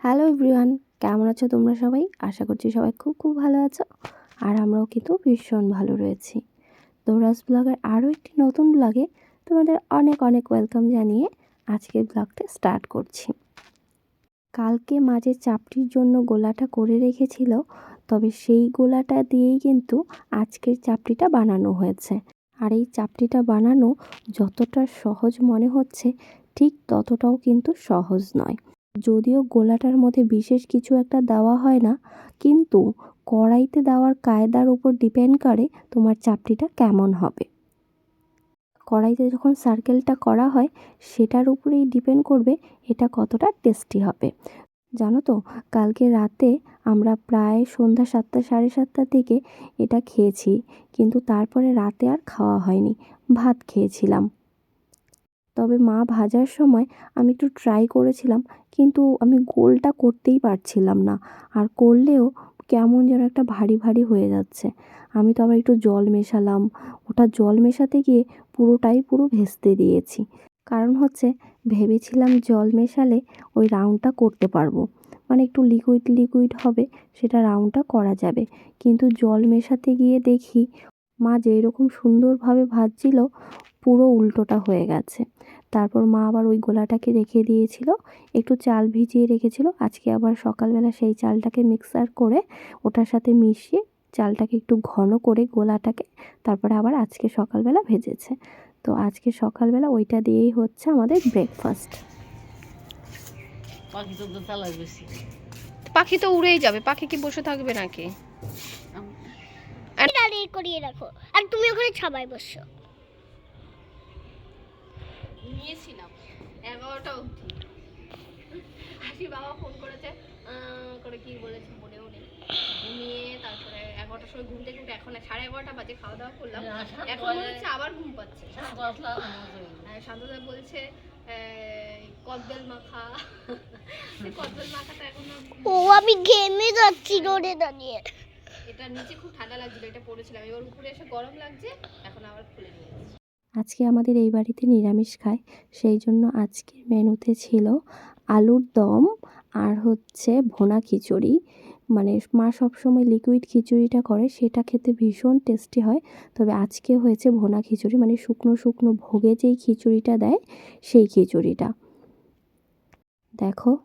Hello everyone কেমন আছো তোমরা সবাই? আশা করছি সবাই খুব খুব ভালো আছো, আর আমরাও কিন্তু ভীষণ ভালো রয়েছি। দৌরাস ব্লগের আরও একটি নতুন ব্লগে তোমাদের অনেক অনেক ওয়েলকাম জানিয়ে আজকের ব্লগটা স্টার্ট করছি। কালকে মাঝে চাপটির জন্য গোলাটা করে রেখেছিল, তবে সেই গোলাটা দিয়েই কিন্তু আজকের চাপটিটা বানানো হয়েছে। আর এই চাপটিটা বানানো যতটা সহজ মনে হচ্ছে, ঠিক ততটাও কিন্তু সহজ নয়। যদিও গোলাটার মধ্যে বিশেষ কিছু একটা দেওয়া হয় না, কিন্তু কড়াইতে দেওয়ার কায়দার উপর ডিপেন্ড করে তোমার চাপটিটা কেমন হবে। কড়াইতে যখন সার্কেলটা করা হয়, সেটার উপরেই ডিপেন্ড করবে এটা কতটা টেস্টি হবে। জানো তো, কালকে রাতে আমরা প্রায় সন্ধ্যা সাতটা, সাড়ে সাতটার দিকে এটা খেয়েছি, কিন্তু তারপরে রাতে আর খাওয়া হয়নি, ভাত খেয়েছিলাম। তবে মা ভাজার সময় আমি একটু ট্রাই করেছিলাম, কিন্তু আমি গোলটা করতেই পারছিলাম না। আর করলেও কেমন যেন একটা ভারী ভারী হয়ে যাচ্ছে। আমি তো আবার একটু জল মেশালাম। ওটা জল মেশাতে গিয়ে পুরোটাই পুরো ভেস্তে দিয়েছি। কারণ হচ্ছে ভেবেছিলাম জল মেশালে ওই রাউন্ডটা করতে পারব। মানে একটু লিকুইড লিকুইড হবে, সেটা রাউন্ডটা করা যাবে। কিন্তু জল মেশাতে গিয়ে দেখি মা যেই রকম সুন্দরভাবে ভাজছিল, পুরো উল্টোটা হয়ে গেছে। তারপর মা আবার ওই গোলাটাকে রেখে দিয়েছিল। একটু চাল ভিজিয়ে রেখেছিল। আজকে আবার সকালবেলা সেই চালটাকে মিক্সার করে ওটার সাথে মিশিয়ে চালটাকে একটু ঘন করে গোলাটাকে তারপরে আবার আজকে সকালবেলা ভেজেছে। তো আজকে সকালবেলা ওইটা দিয়েই হচ্ছে আমাদের ব্রেকফাস্ট পাখি তো পাখি উড়েই যাবে। পাখি কি বসে থাকবে নাকি? দাঁড়িয়ে করিয়ে রাখো। আর তুমি ওখানে ছাবাই বসছো নিয়েছিলাম এগারোটা অবধি। হাসি বাবা ফোন করেছে আহ, করে কি বলেছে মনেও নেই। ঘুমিয়ে তারপরে এগারোটার সময় ঘুম থেকে উঠে এখন সাড়ে এগারোটা বাজে খাওয়া দাওয়া করলাম। এখন মনে হচ্ছে আবার ঘুম পাচ্ছে। শান্তদা বলছে এই, কদবেল মাখা। কদবেল মাখাটা এখন ও আমি যাচ্ছি দাঁড়িয়ে। এটা নিচে খুব ঠান্ডা লাগছিল এটা পড়েছিলাম। এবার উপরে এসে গরম লাগছে এখন আবার খুলে নিয়েছি আজকে আমাদের এই বাড়িতে নিরামিষ খায়, সেই জন্য আজকের মেনুতে ছিল আলুর দম আর হচ্ছে ভোনা খিচুড়ি। মানে মা সবসময় লিকুইড খিচুড়িটা করে, সেটা খেতে ভীষণ টেস্টি হয়। তবে আজকে হয়েছে ভোনা খিচুড়ি মানে শুকনো শুকনো ভোগে যেই খিচুড়িটা দেয়, সেই খিচুড়িটা। দেখো,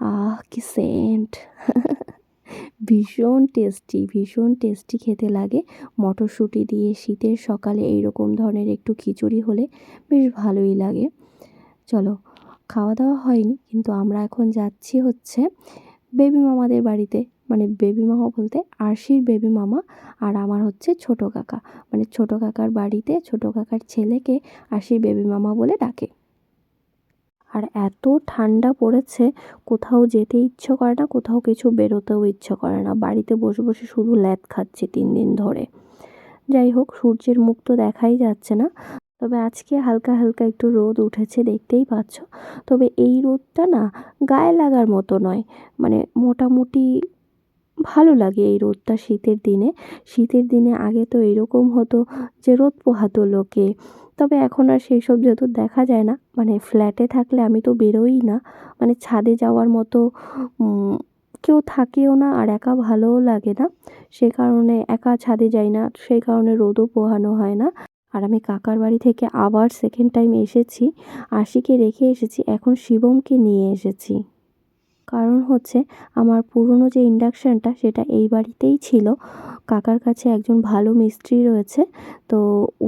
আহ, কি সেন্ট ভীষণ টেস্টি ভীষণ টেস্টি খেতে লাগে। মটরশুঁটি দিয়ে শীতের সকালে এই রকম ধরনের একটু খিচুড়ি হলে বেশ ভালোই লাগে। চলো, খাওয়া দাওয়া হয়নি, কিন্তু আমরা এখন যাচ্ছি হচ্ছে বেবি মামাদের বাড়িতে। মানে বেবি মামা বলতে আরশির বেবি মামা আর আমার হচ্ছে ছোট কাকা। মানে ছোট কাকার বাড়িতে ছোট কাকার ছেলেকে আরশির বেবি মামা বলে ডাকে। আর এত ঠান্ডা পড়েছে, কোথাও যেতে ইচ্ছে করে না, কোথাও কিছু বেরোতেও ইচ্ছে করে না। বাড়িতে বসে বসে শুধু ল্যাদ খাচ্ছি তিন দিন ধরে। যাই হোক, সূর্যের মুখ তো দেখাই যাচ্ছে না। তবে আজকে হালকা হালকা একটু রোদ উঠেছে, দেখতেই পাচ্ছ। তবে এই রোদটা না গায়ে লাগার মতো নয়। মানে মোটামুটি ভালো লাগে এই রোদটা শীতের দিনে। শীতের দিনে আগে তো এরকম হতো যে রোদ পোহাতো লোকে। তবে এখন আর সেই সব যেহেতু দেখা যায় না মানে ফ্ল্যাটে থাকলে আমি তো বেরোই না মানে ছাদে যাওয়ার মতো কেউ থাকেও না আর একা ভালোও লাগে না। সে কারণে একা ছাদে যাই না, সেই কারণে রোদও পোহানো হয় না। আর আমি কাকার বাড়ি থেকে আবার সেকেন্ড টাইম এসেছি, আশিকে রেখে এসেছি, এখন শিবমকে নিয়ে এসেছি। কারণ হচ্ছে আমার পুরনো যে ইন্ডাকশানটা সেটা এই বাড়িতেই ছিল। কাকার কাছে একজন ভালো মিস্ত্রি রয়েছে, তো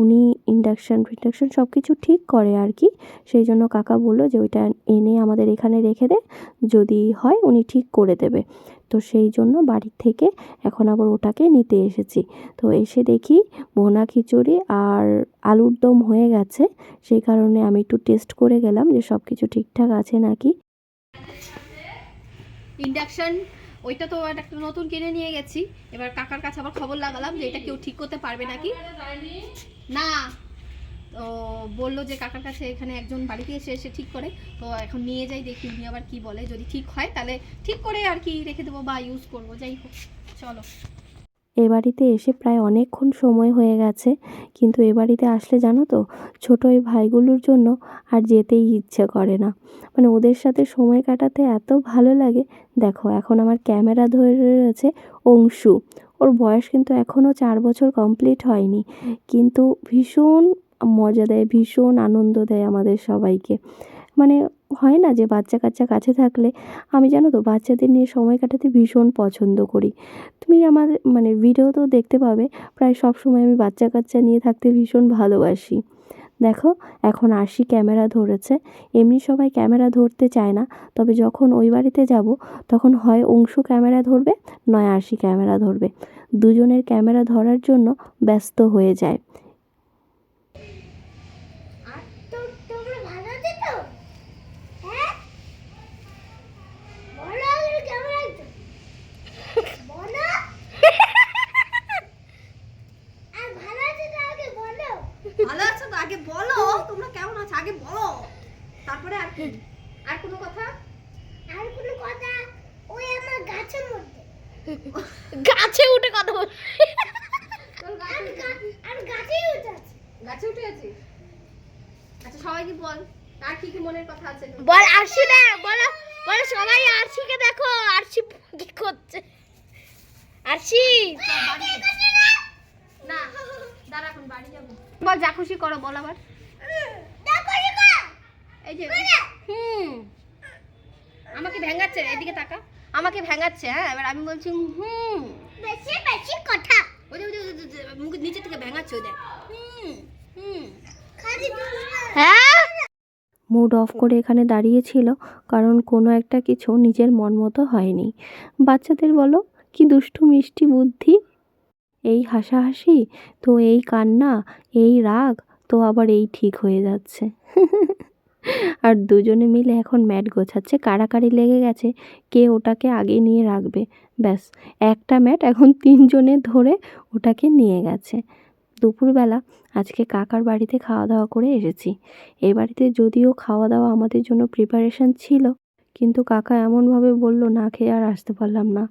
উনি ইন্ডাকশান ফিন্ডাকশান সব কিছু ঠিক করে আর কি সেই জন্য কাকা বলল যে ওইটা এনে আমাদের এখানে রেখে দে, যদি হয় উনি ঠিক করে দেবে। তো সেই জন্য বাড়ির থেকে এখন আবার ওটাকে নিতে এসেছি। তো এসে দেখি বোনা খিচুড়ি আর আলুর দম হয়ে গেছে। সেই কারণে আমি একটু টেস্ট করে গেলাম যে সব কিছু ঠিকঠাক আছে নাকি। ইন্ডাকশন ওইটা তো একটা নতুন কিনে নিয়ে গেছি। এবার কাকার কাছে আবার খবর লাগালাম যে এটা কেউ ঠিক করতে পারবে নাকি? না। তো বলল যে কাকার কাছে এখানে একজন বাড়িতে এসে এসে ঠিক করে। তো এখন নিয়ে যাই, দেখি উনি আবার কি বলে। যদি ঠিক হয়, তাহলে ঠিক করে আর কি রেখে দেবো বা ইউজ করব। যাই হোক, চলো। এ বাড়িতে এসে প্রায় অনেকক্ষণ সময় হয়ে গেছে, কিন্তু এ বাড়িতে আসলে জানো তো, ছোটো এই ভাইগুলোর জন্য আর যেতেই ইচ্ছে করে না। মানে ওদের সাথে সময় কাটাতে এত ভালো লাগে। দেখো, এখন আমার ক্যামেরা ধরে রয়েছে অংশু। ওর বয়স কিন্তু এখনও চার বছর কমপ্লিট হয়নি, কিন্তু ভীষণ মজা দেয়, ভীষণ আনন্দ দেয় আমাদের সবাইকে। মানে হয় না যে বাচ্চা কাচ্চা কাছে থাকলে আমি জানো তো বাচ্চাদের নিয়ে সময় কাটাতে ভীষণ পছন্দ করি। তুমি আমার মানে ভিডিও তো দেখতে পাবে, প্রায় সব সময় আমি বাচ্চা কাচ্চা নিয়ে থাকতে ভীষণ ভালোবাসি। দেখো, এখন আরশি ক্যামেরা ধরেছে, এমনি সবাই ক্যামেরা ধরতে চায় না, তবে যখন ওই বাড়িতে যাব, তখন হয় অংশু ক্যামেরা ধরবে, নয় আরশি ক্যামেরা ধরবে। দুজনের ক্যামেরা ধরার জন্য ব্যস্ত হয়ে যায় আর তো তোমরা ভালো আছো তো হ্যাঁ বলো আগে কেমন আছো বলো আর ভালো আছো তো আগে বলো ভালো আছো তো আগে বলো তোমরা কেমন আছো আগে বলো তারপরে আর কি? আর কোনো কথা? আর কোনো কথা? ওই আমার গাছের মধ্যে গাছে উঠে কথা বল। আর গাছেই উঠে আছে। গাছে উঠে আছিস আচ্ছা সবাইকে বল আর কি কি মনের কথা আছে? বল আরশি না বলো বলো সবাই আরশিকে দেখো আরশি কি করছে? আরশি! না দাঁড়া এখন বাড়ি যাব। বল যা খুশি করো বল আবার। এই যে হুম। আমাকে এদিকে তাকা আমাকে হ্যাঁ এবার আমি বলছি হুম। বেশি বেশি কথা। ওই মুখের নিচে থেকে ভেঙাচ্ছে ওই দেখ। হুম। হুম। হ্যাঁ? মুড অফ করে এখানে দাঁড়িয়েছিল কারণ কোনো একটা কিছু নিজের মন মতো হয়নি। বাচ্চাদের বলো কি দুষ্টু মিষ্টি বুদ্ধি? এই হাসাহাসি তো এই কান্না এই রাগ তো আবার এই ঠিক হয়ে যাচ্ছে। আর দুজনে মিলে এখন ম্যাট গোছাচ্ছে। কাড়াকাড়ি লেগে গেছে, কে ওটাকে আগে নিয়ে রাখবে? ব্যাস, একটা ম্যাট এখন তিনজনে ধরে ওটাকে নিয়ে গেছে। দুপুরবেলা আজকে কাকার বাড়িতে খাওয়া দাওয়া করে এসেছি। এ বাড়িতে যদিও খাওয়া দাওয়া আমাদের জন্য প্রিপারেশান ছিল কিন্তু কাকা এমনভাবে বলল, না খেয়ে আর আসতে পারলাম না।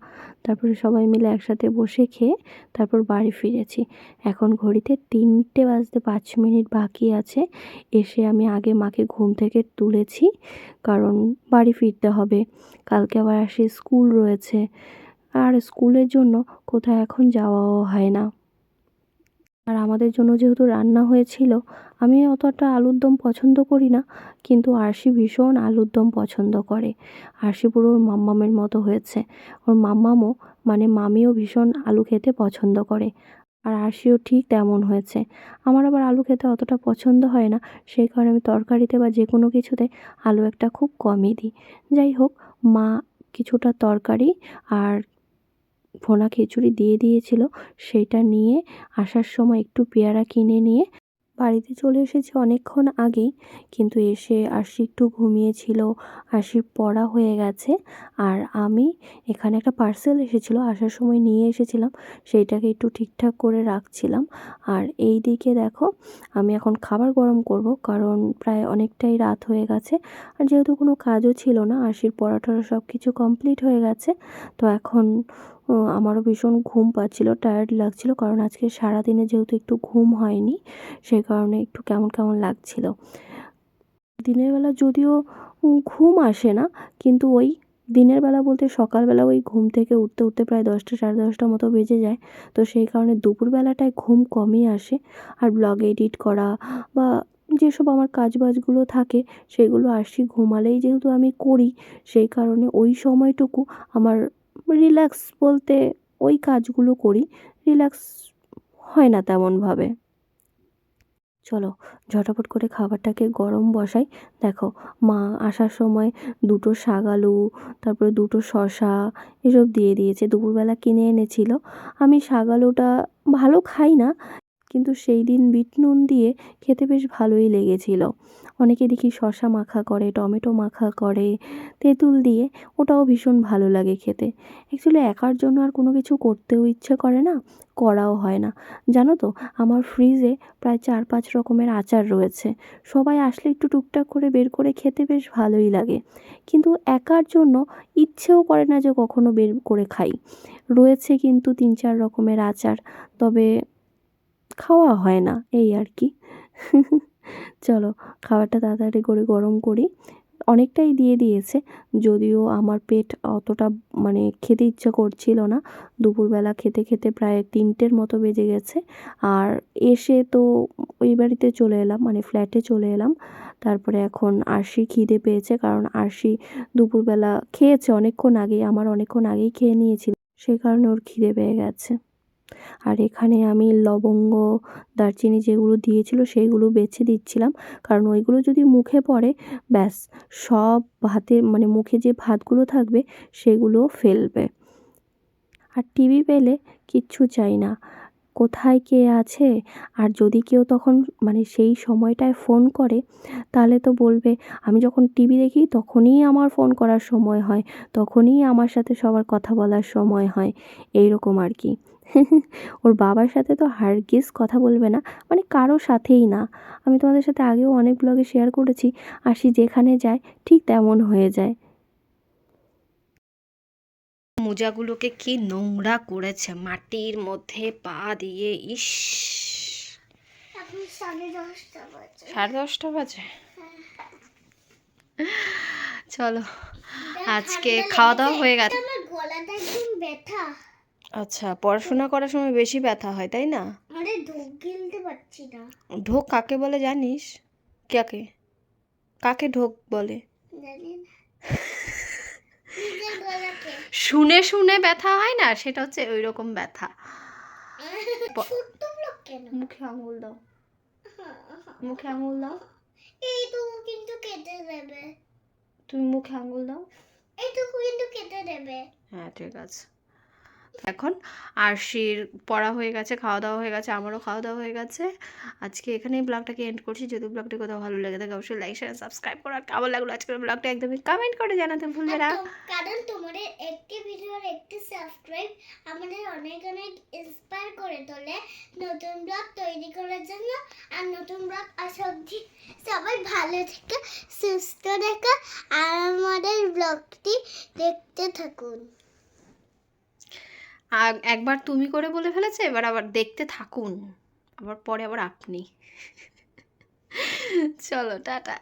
তারপরে সবাই মিলে একসাথে বসে খেয়ে তারপর বাড়ি ফিরেছি। এখন ঘড়িতে তিনটে বাজতে পাঁচ মিনিট বাকি আছে। এসে আমি আগে মাকে ঘুম থেকে তুলেছি, কারণ বাড়ি ফিরতে হবে। কালকে আবার আসে স্কুল রয়েছে। আর স্কুলের জন্য কোথাও এখন যাওয়াও হয় না। আর আমাদের জন্য যেহেতু রান্না হয়েছিল, আমি অতটা আলুর দম পছন্দ করি না, কিন্তু আরশি ভীষণ আলুর দম পছন্দ করে। আরশি পুরো ওর মাম্মামের মতো হয়েছে। ওর মাম্মামও মানে মামিও ভীষণ আলু খেতে পছন্দ করে। আর আরশিও ঠিক তেমন হয়েছে। আমার আবার আলু খেতে অতটা পছন্দ হয় না, সেই কারণে আমি তরকারিতে বা যে কোনো কিছুতে আলু একটা খুব কমই দিই। যাই হোক, মা কিছুটা তরকারি আর ভোনা খিচুড়ি দিয়ে দিয়েছিল, সেটা নিয়ে আসার সময় একটু পেয়ারা কিনে নিয়ে বাড়িতে চলে এসেছি অনেকক্ষণ আগেই। কিন্তু এসে আরশি একটু ঘুমিয়েছিল, আরশির পড়া হয়ে গেছে আর আমি এখানে একটা পার্সেল এসেছিল, আসার সময় নিয়ে এসেছিলাম, সেইটাকে একটু ঠিকঠাক করে রাখছিলাম। আর এই দিকে দেখো, আমি এখন খাবার গরম করব কারণ প্রায় অনেকটাই রাত হয়ে গেছে। আর যেহেতু কোনো কাজও ছিল না, আরশির পড়া টড়া সব কিছু কমপ্লিট হয়ে গেছে, তো এখন আমারও ভীষণ ঘুম পাচ্ছিল টায়ার্ড লাগছিল কারণ আজকে সারাদিনে যেহেতু একটু ঘুম হয়নি সেই কারণে একটু কেমন কেমন লাগছিল। দিনের বেলা যদিও ঘুম আসে না, কিন্তু ওই দিনের বেলা বলতে সকালবেলা ওই ঘুম থেকে উঠতে উঠতে প্রায় দশটা সাড়ে দশটা মতো বেজে যায়, তো সেই কারণে দুপুরবেলাটায় ঘুম কমই আসে। আর ব্লগ এডিট করা বা যেসব আমার কাজ বাজগুলো থাকে, সেগুলো আসি ঘুমালেই যেহেতু আমি করি, সেই কারণে ওই সময়টুকু আমার রিল্যাক্স বলতে ওই কাজগুলো করি রিল্যাক্স হয় না তেমনভাবে। চলো, ঝটাপট করে খাবারটাকে গরম বসাই। দেখো, মা আসার সময় দুটো শাক আলু, তারপরে দুটো শশা এসব দিয়ে দিয়েছে, দুপুরবেলা কিনে এনেছিল। আমি শাক আলুটা ভালো খাই না কিন্তু সেই দিন বিট নুন দিয়ে খেতে বেশ ভালোই লেগেছিল। অনেকে দেখি শসা মাখা করে, টমেটো মাখা করে, তেঁতুল দিয়ে, ওটাও ভীষণ ভালো লাগে খেতে। অ্যাকচুয়ালি একার জন্য আর কোনো কিছু করতেও ইচ্ছে করে না, করাও হয় না। জানো তো, আমার ফ্রিজে প্রায় চার পাঁচ রকমের আচার রয়েছে। সবাই আসলে একটু টুকটাক করে বের করে খেতে বেশ ভালোই লাগে। কিন্তু একার জন্য ইচ্ছেও করে না যে কখনো বের করে খাই। রয়েছে কিন্তু তিন চার রকমের আচার, তবে খাওয়া হয় না, এই আর কি। চলো খাবারটা তাড়াতাড়ি করে গরম করি। অনেকটাই দিয়ে দিয়েছে, যদিও আমার পেট অতটা মানে খেতে ইচ্ছা করছিল না। দুপুরবেলা খেতে খেতে প্রায় তিনটের মতো বেজে গেছে। আর এসে তো ওই বাড়িতে চলে এলাম মানে ফ্ল্যাটে চলে এলাম। তারপরে এখন আরশি খিদে পেয়েছে, কারণ আরশি দুপুরবেলা খেয়েছে অনেকক্ষণ আগেই, আমার অনেকক্ষণ আগেই খেয়ে নিয়েছিল। সেই কারণে ওর খিদে পেয়ে গেছে। আর এখানে আমি লবঙ্গ, দারচিনি যেগুলো দিয়েছিল সেইগুলো বেছে দিচ্ছিলাম। কারণ ওইগুলো যদি মুখে পড়ে, ব্যাস, সব ভাতে মানে মুখে যে ভাতগুলো থাকবে, সেগুলো ফেলবে। আর টিভি পেলে কিচ্ছু চাই না। কোথায় কে আছে? আর যদি কেউ তখন মানে সেই সময়টায় ফোন করে, তাহলে তো বলবে, আমি যখন টিভি দেখি তখনই আমার ফোন করার সময় হয়, তখনই আমার সাথে সবার কথা বলার সময় হয়। এই রকম আর কি। ওর বাবার সাথে তো হারগিজ কথা বলবে না মানে কারও সাথেই না। আমি তোমাদের সাথে আগেও অনেক ব্লগে শেয়ার করেছি আসি যেখানে যায়, ঠিক তেমন হয়ে যায়। মোজাগুলোকে কি নোংরা করেছে? মাটির মধ্যে পা দিয়ে ইস। সাড়ে দশটা বাজে। চলো আজকে খাওয়া দাওয়া হয়ে গেছে। আচ্ছা পড়াশোনা করার সময় বেশি ব্যথা হয় তাই না? ঢোক না। ঢোক কাকে বলে জানিস? কাকে? কাকে ঢোক বলে? শুনে শুনে ব্যথা হয় না? সেটা হচ্ছে ওই রকম ব্যথা মুখে আঙুল দাও। মুখে আঙুল দাও। এইটুকু কিন্তু কেটে দেবে। তুমি মুখে আঙুল দাও। এইটুকু কিন্তু কেটে দেবে। হ্যাঁ ঠিক আছে। এখন। আরশির পড়া হয়ে গেছে খাওয়া দাওয়া হয়ে গেছে, আমারও খাওয়া দাওয়া হয়ে গেছে। আজকে এখানেই ব্লগটাকে এন্ড করছি। যদি ব্লগটি কোথাও ভালো লেগে থাকে, অবশ্যই লাইক শেয়ার সাবস্ক্রাইব করো। আর কেমন লাগল আজকের ব্লগটা একদমই কমেন্ট করে জানাতে ভুলবে না। আর কারণ তোমাদের একটি ভিডিওর একটি সাবস্ক্রাইব আমাদের অনেক অনেক ইন্সপায়ার করে তোলে নতুন ব্লগ তৈরি করার জন্য। আর নতুন ব্লগ আসা অবধি সবাই ভালো থেকে, সুস্থ থেকে, আর আমাদের ব্লগটি দেখতে থাকুন। আর একবার তুমি করে বলে ফেলেছে, এবার আবার দেখতে থাকুন। আবার পরে আবার আপনি। চলো, টাটা।